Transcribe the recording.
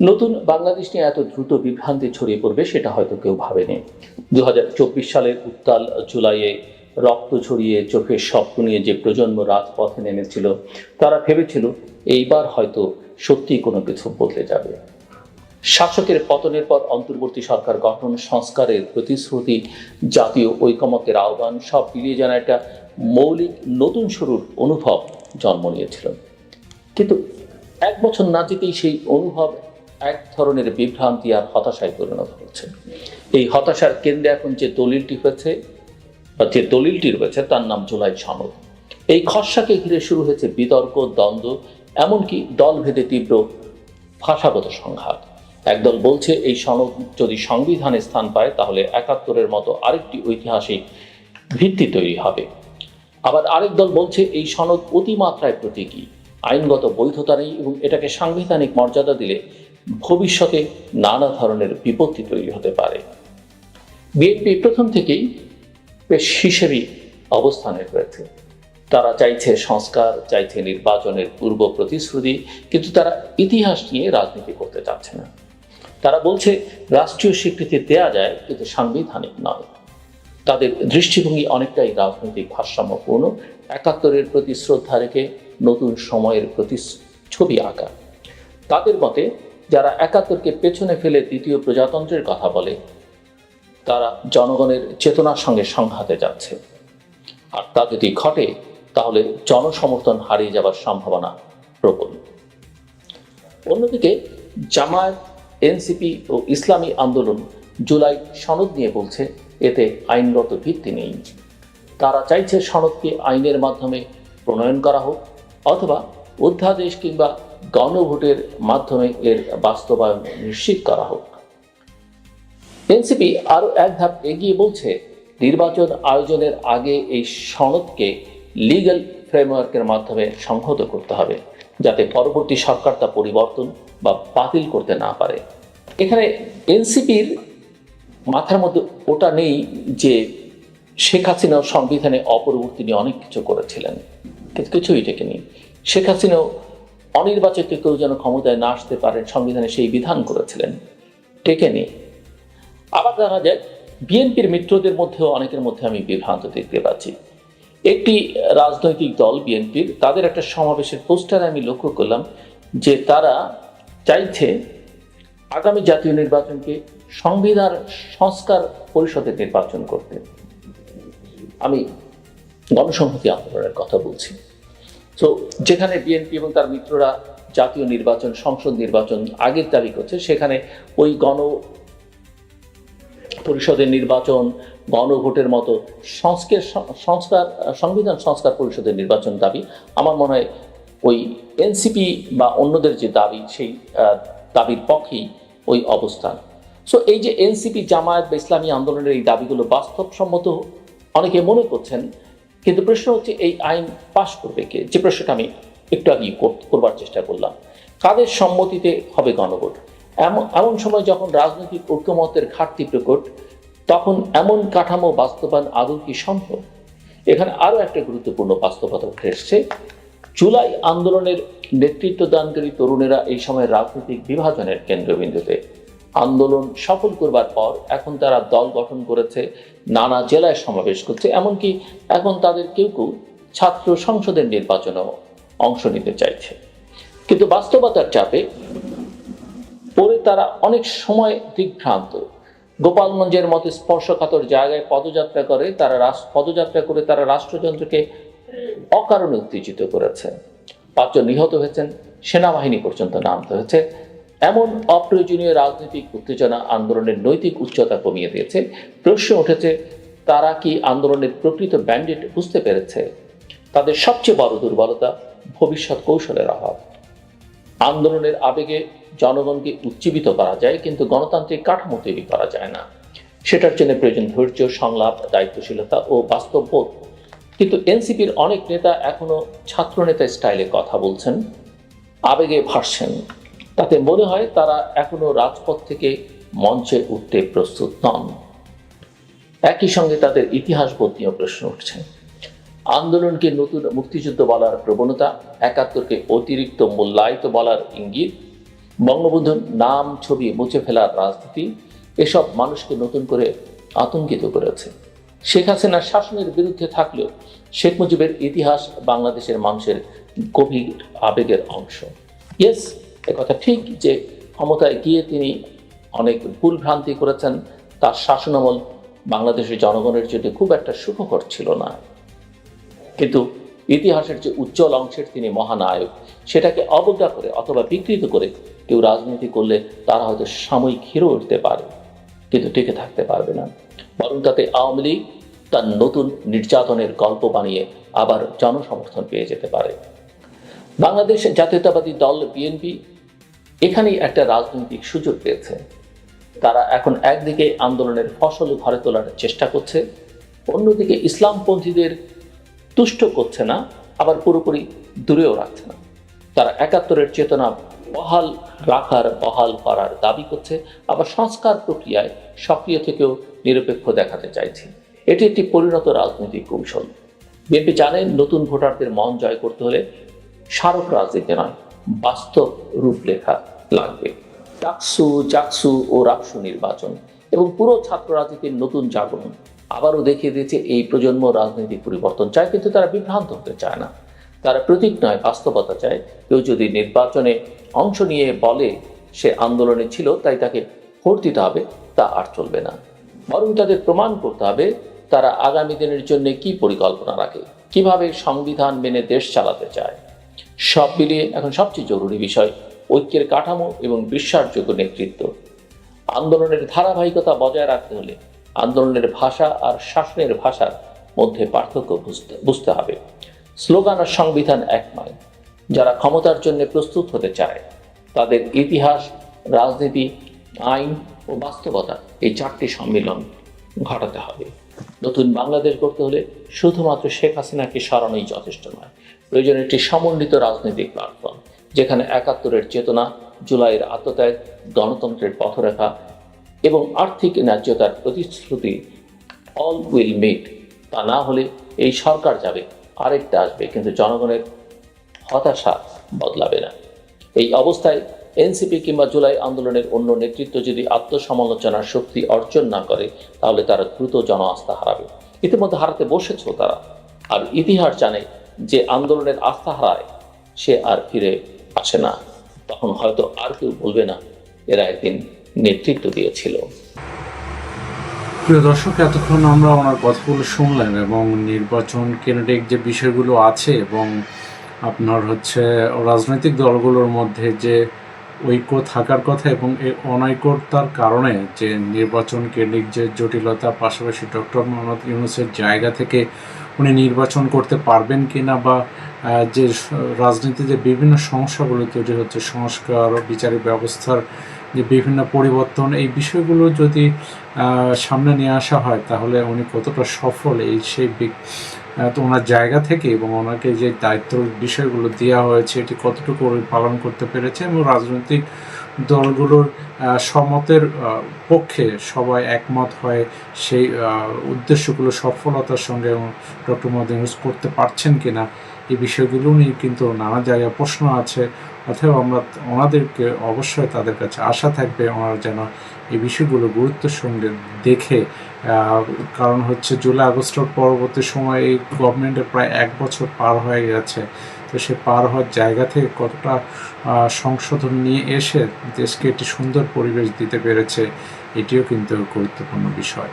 নতুন বাংলাদেশ নিয়ে এত দ্রুত বিভ্রান্তি ছড়িয়ে পড়বে সেটা হয়তো কেউ ভাবেনি। দু হাজার চব্বিশ সালের উত্তাল জুলাইয়ে রক্ত ছড়িয়ে চোখের স্বপ্ন নিয়ে যে প্রজন্ম রাজপথে নেমেছিল, তারা ভেবেছিল এইবার হয়তো সত্যি কোনো কিছু বদলে যাবে। শাসকের পতনের পর অন্তর্বর্তী সরকার গঠন, সংস্কারের প্রতিশ্রুতি, জাতীয় ঐকমত্যের আহ্বান, সব মিলিয়ে যেন একটা মৌলিক নতুন শুরুর অনুভব জন্ম নিয়েছিল। কিন্তু এক বছর না যেতেই সেই অনুভব এক ধরনের বিভ্রান্তি আর হতাশায় পরিণত হচ্ছে। এই হতাশার কেন্দ্রে এখন যে দলিলটি হয়েছে, বা যে দলিলটি রয়েছে, তার নাম জুলাই সনদ এই খসড়াকে ঘিরে শুরু হয়েছে বিতর্ক, দ্বন্দ্ব, এমনকি দলভেদে তীব্র ভাষাগত সংঘাত। একদল বলছে, এই সনদ যদি সংবিধানে স্থান পায়, তাহলে একাত্তরের মতো আরেকটি ঐতিহাসিক ভিত্তি তৈরি হবে। আবার আরেক দল বলছে, এই সনদ অতিমাত্রায় প্রতীকী। আইনগত বৈধতা নেই এবং এটাকে সাংবিধানিক মর্যাদা দিলে ভবিষ্যতে নানা ধরনের বিপত্তি তৈরি হতে পারে। বিএনপি প্রথম থেকেই বেশ হিসেবে অবস্থানে রয়েছে। তারা চাইছে সংস্কার, চাইছে নির্বাচনের পূর্ব প্রতিশ্রুতি, কিন্তু তারা ইতিহাস নিয়ে রাজনীতি করতে চাচ্ছে না। তারা বলছে, রাষ্ট্রীয় স্বীকৃতি দেয়া যায়, কিন্তু সাংবিধানিক নয়। তাদের দৃষ্টিভঙ্গি অনেকটাই রাজনৈতিক ভারসাম্যপূর্ণ। একাত্তরের প্রতি শ্রদ্ধা রেখে নতুন সময়ের প্রতি ছবি আঁকা। তাদের মতে যারা একাত্তরকে পেছনে ফেলে দ্বিতীয় প্রজাতন্ত্রের কথা বলে, তারা জনগণের চেতনার সঙ্গে সংঘাতে যাচ্ছে। আর তা যদি ঘটে, তাহলে জনসমর্থন হারিয়ে যাবার সম্ভাবনা প্রবল। অন্যদিকে, জামায়াত, এনসিপি ও ইসলামী আন্দোলন জুলাই সনদ নিয়ে বলছে, এতে আইনগত ভিত্তি নেই। তারা চাইছে সনদকে আইনের মাধ্যমে প্রণয়ন করা হোক, অথবা অধ্যাদেশ কিংবা গণভোটের মাধ্যমে এর বাস্তবায়ন নিশ্চিত করা হোক। এনসিপি আরও এক ধাপ এগিয়ে বলছে, নির্বাচন আয়োজনের আগে এই সনদকে লিগ্যাল ফ্রেমওয়ার্কের মাধ্যমে সংহত করতে হবে, যাতে পরবর্তী সরকার তা পরিবর্তন বা বাতিল করতে না পারে। এখানে এনসিপির মাথার মধ্যে ওটা নেই যে শেখ হাসিনাও সংবিধানে অপরবর্তী নিয়ে অনেক কিছু করেছিলেন কিছুই টেকেনি শেখ হাসিনাও অনির্বাচিত কেউ যেন ক্ষমতায় না আসতে পারেন সংবিধানে সেই বিধান করেছিলেন। টেকেনি আবার দেখা যায়, বিএনপির মিত্রদের মধ্যেও অনেকের মধ্যে আমি বিভ্রান্ত দেখতে পাচ্ছি। একটি রাজনৈতিক দল বিএনপির, তাদের একটা সমাবেশের পোস্টারে আমি লক্ষ্য করলাম যে তারা চাইছে আগামী জাতীয় নির্বাচনকে সংবিধান সংস্কার পরিষদের নির্বাচন করতে। আমি গণসংহতি আন্দোলনের কথা বলছি। তো যেখানে বিএনপি এবং তার মিত্ররা জাতীয় নির্বাচন, সংসদ নির্বাচন আগের দাবি করছে, সেখানে ওই গণ পরিষদের নির্বাচন, গণভোটের মতো সংস্কার সংস্কার, সংবিধান সংস্কার পরিষদের নির্বাচন দাবি। আমার মনে হয় ওই এনসিপি বা অন্যদের যে দাবি, সেই দাবির পক্ষেই ওই অবস্থান। সো এই যে এনসিপি জামায়াত বা ইসলামী আন্দোলনের এই দাবিগুলো বাস্তবসম্মত অনেকে মনে করছেন কিন্তু প্রশ্ন হচ্ছে, এই আইন পাশ করবে কে? যে প্রশ্নটা আমি একটু কর- করবার চেষ্টা করলাম। কাদের সম্মতিতে হবে গণভোট? এমন এমন সময় যখন রাজনৈতিক ঐক্যমতের ঘাটতি প্রকট, তখন এমন কাঠামো বাস্তবায়ন আদৌ কি সম্ভব? এখানে আরও একটা গুরুত্বপূর্ণ বাস্তবতা উঠে এসছে। জুলাই আন্দোলনের নেতৃত্ব দানকারী তরুণেরা এই সময় রাজনৈতিক বিভাজনের কেন্দ্রবিন্দুতে আন্দোলন সফল করবার পর এখন তারা দল গঠন করেছে, নানা জেলায় সমাবেশ করছে, এমনকি এখন তাদের কেউ কেউ ছাত্র সংসদের নির্বাচনেও অংশ নিতে চাইছে। কিন্তু বাস্তবতার চাপে পরে তারা অনেক সময় দিগ্ভ্রান্ত গোপালগঞ্জের মতো স্পর্শকাতর জায়গায় পদযাত্রা করে তারা পদযাত্রা করে তারা রাষ্ট্রযন্ত্রকে অকারণে উত্তেজিত করেছে। পাঁচজন নিহত হয়েছেন, সেনাবাহিনী পর্যন্ত নামতে হয়েছে। এমন অপ্রয়োজনীয় রাজনৈতিক উত্তেজনা আন্দোলনের নৈতিক উচ্চতা কমিয়ে দিয়েছে। প্রশ্ন উঠেছে, তারা কি আন্দোলনের প্রকৃত ব্যান্ডেড বুঝতে পেরেছে? তাদের সবচেয়ে বড় দুর্বলতা ভবিষ্যৎ কৌশলের অভাব। আন্দোলনের আবেগে জনগণকে উজ্জীবিত করা যায়, কিন্তু গণতান্ত্রিক কাঠামো তৈরি করা যায় না। সেটার জন্য প্রয়োজন ধৈর্য, সংলাপ, দায়িত্বশীলতা ও বাস্তববোধ। কিন্তু এনসিপির অনেক নেতা এখনও ছাত্রনেতা স্টাইলে কথা বলছেন, আবেগে ভাসছেন। তাতে মনে হয় তারা এখনও রাজপথ থেকে মঞ্চে উঠতে প্রস্তুত নন। একই সঙ্গে তাদের ইতিহাস নিয়েও প্রশ্ন উঠছে। আন্দোলনকে নতুন মুক্তিযুদ্ধ বলার প্রবণতা, একাত্তরকে অতিরিক্ত মূল্যায়িত বলার ইঙ্গিত, বঙ্গবন্ধুর নাম ছবি মুছে ফেলার রাজনীতি, এসব মানুষকে নতুন করে আতঙ্কিত করেছে। শেখ হাসিনার শাসনের বিরুদ্ধে থাকলেও শেখ মুজিবের ইতিহাস বাংলাদেশের মানুষের গভীর আবেগের অংশ। ইয়েস কথা ঠিক যে ক্ষমতায় গিয়ে তিনি অনেক ভুল ভ্রান্তি করেছেন, তার শাসনামল বাংলাদেশের জনগণের জন্য খুব একটা সুখকর ছিল না। কিন্তু ইতিহাসের যে উজ্জ্বল অংশের তিনি মহানায়ক সেটাকে অবজ্ঞা করে অথবা বিকৃত করে কেউ রাজনীতি করলে তারা হয়তো সাময়িক হিরো উঠতে পারে, কিন্তু টিকে থাকতে পারবে না। বরং তাতে আওয়ামী লীগ তার নতুন নির্যাতনের গল্প বানিয়ে আবার জনসমর্থন পেয়ে যেতে পারে। বাংলাদেশ জাতীয়তাবাদী দল বিএনপি এখানেই একটা রাজনৈতিক সুযোগ পেয়েছে। তারা এখন একদিকে আন্দোলনের ফসল ঘরে তোলার চেষ্টা করছে, অন্যদিকে ইসলামপন্থীদের তুষ্ট করছে না, আবার পুরোপুরি দূরেও রাখছে না। তারা একাত্তরের চেতনা বহাল রাখার বহাল করার দাবি করছে, আবার সংস্কার প্রক্রিয়ায় সক্রিয় থেকেও নিরপেক্ষ দেখাতে চাইছে। এটি একটি পরিণত রাজনৈতিক কৌশল। বিএনপি জানেন নতুন ভোটারদের মন জয় করতে হলে স্মারক রাজনীতি নয় বাস্তব রূপরেখা লাগবে। টাকসু জাকসু ও রাকসু নির্বাচন এবং পুরো ছাত্র রাজনীতির নতুন জাগরণ। আবারও দেখিয়ে দিয়েছে এই প্রজন্ম রাজনৈতিক পরিবর্তন চায়, কিন্তু তারা বিভ্রান্ত হতে চায় না। তারা প্রতীক নয়, বাস্তবতা চায়। কেউ যদি নির্বাচনে অংশ নিয়ে বলে সে আন্দোলনে ছিল, তাই তাকে ভোট দিতে হবে, তা আর চলবে না। বরং তাদের প্রমাণ করতে হবে, তারা আগামী দিনের জন্য কি পরিকল্পনা রাখে, কীভাবে সংবিধান মেনে দেশ চালাতে চায়। সব মিলিয়ে এখন সবচেয়ে জরুরি বিষয় ঐক্যের কাঠামো এবং বিশ্বাসযোগ্য নেতৃত্ব। আন্দোলনের ধারাবাহিকতা বজায় রাখতে হলে আন্দোলনের ভাষা আর শাসনের ভাষার মধ্যে পার্থক্য বুঝতে বুঝতে হবে। স্লোগান আর সংবিধান এক নয় যারা ক্ষমতার জন্য প্রস্তুত হতে চায়, তাদের ইতিহাস, রাজনীতি, আইন ও বাস্তবতা এই চারটি সম্মিলন ঘটাতে হবে। নতুন বাংলাদেশ গড়তে হলে শুধুমাত্র শেখ হাসিনাকে সরানোই যথেষ্ট নয়। প্রয়োজন একটি সমন্বিত রাজনৈতিক প্ল্যাটফর্ম, যেখানে একাত্তরের চেতনা, জুলাইয়ের আত্মত্যাগ, গণতন্ত্রের পথরেখা এবং আর্থিক ন্যায্যতার প্রতিশ্রুতি অল উইল মিট তা না হলে এই সরকার যাবে, আরেকটা আসবে, কিন্তু জনগণের হতাশা বদলাবে না। এই অবস্থায় এনসিপি কিংবা জুলাই আন্দোলনের অন্য নেতৃত্ব যদি আত্মসমালোচনার শক্তি অর্জন না করে, তাহলে তারা দ্রুত জন আস্থা হারাবে। ইতিমধ্যে হারাতে বসেছ তারা। আর ইতিহাস জানে যে আন্দোলনের আস্থা হারায়, সে আর ফিরে আসে না। তখন হয়তো আর কেউ বলবে না, এরা একদিন নেতৃত্ব দিয়েছিল। প্রিয় দর্শক, এতক্ষণ আমরা ওনার কথাগুলো শুনলেন এবং নির্বাচন কেন্দ্রিক যে বিষয়গুলো আছে এবং আপনার হচ্ছে রাজনৈতিক দলগুলোর মধ্যে যে ঐক্য থাকার কথা এবং এই অনৈক্যতার কারণে যে নির্বাচন কেন্দ্রিক যে জটিলতা পাশাপাশি ডক্টর মোহাম্মদ ইউনুসের জায়গা থেকে উনি নির্বাচন করতে পারবেন কিনা বা যে রাজনীতিতে বিভিন্ন সমস্যাগুলো তৈরি হচ্ছে সংস্কার ও বিচারিক ব্যবস্থার যে বিভিন্ন পরিবর্তন, এই বিষয়গুলো যদি সামনে নিয়ে আসা হয় তাহলে উনি কতটা সফল এই সেই তো ওনার জায়গা থেকে এবং ওনাকে যে দায়িত্ব বিষয়গুলো দেওয়া হয়েছে, এটি কতটুকু পালন করতে পেরেছে এবং রাজনৈতিক দলগুলোর সমতের পক্ষে সবাই একমত হয় সেই উদ্দেশ্যগুলো সফলতার সঙ্গে ডক্টর মোহাম্মদ ইউনুস করতে পারছেন কিনা এই বিষয়গুলো নিয়ে কিন্তু নানা জায়গায় প্রশ্ন আছে। অথবা আমরা ওনাদেরকে অবশ্যই তাদের কাছে আশা থাকবে ওনারা যেন এই বিষয়গুলো গুরুত্বের সঙ্গে দেখে। কারণ হচ্ছে জুলাই, আগস্টের পরবর্তী সময়ে এই গভর্নমেন্টের প্রায় এক বছর পার হয়ে গেছে। তো সে পার হওয়ার জায়গা থেকে কতটা সংশোধন নিয়ে এসে দেশকে একটি সুন্দর পরিবেশ দিতে পেরেছে, এটিও কিন্তু গুরুত্বপূর্ণ বিষয়।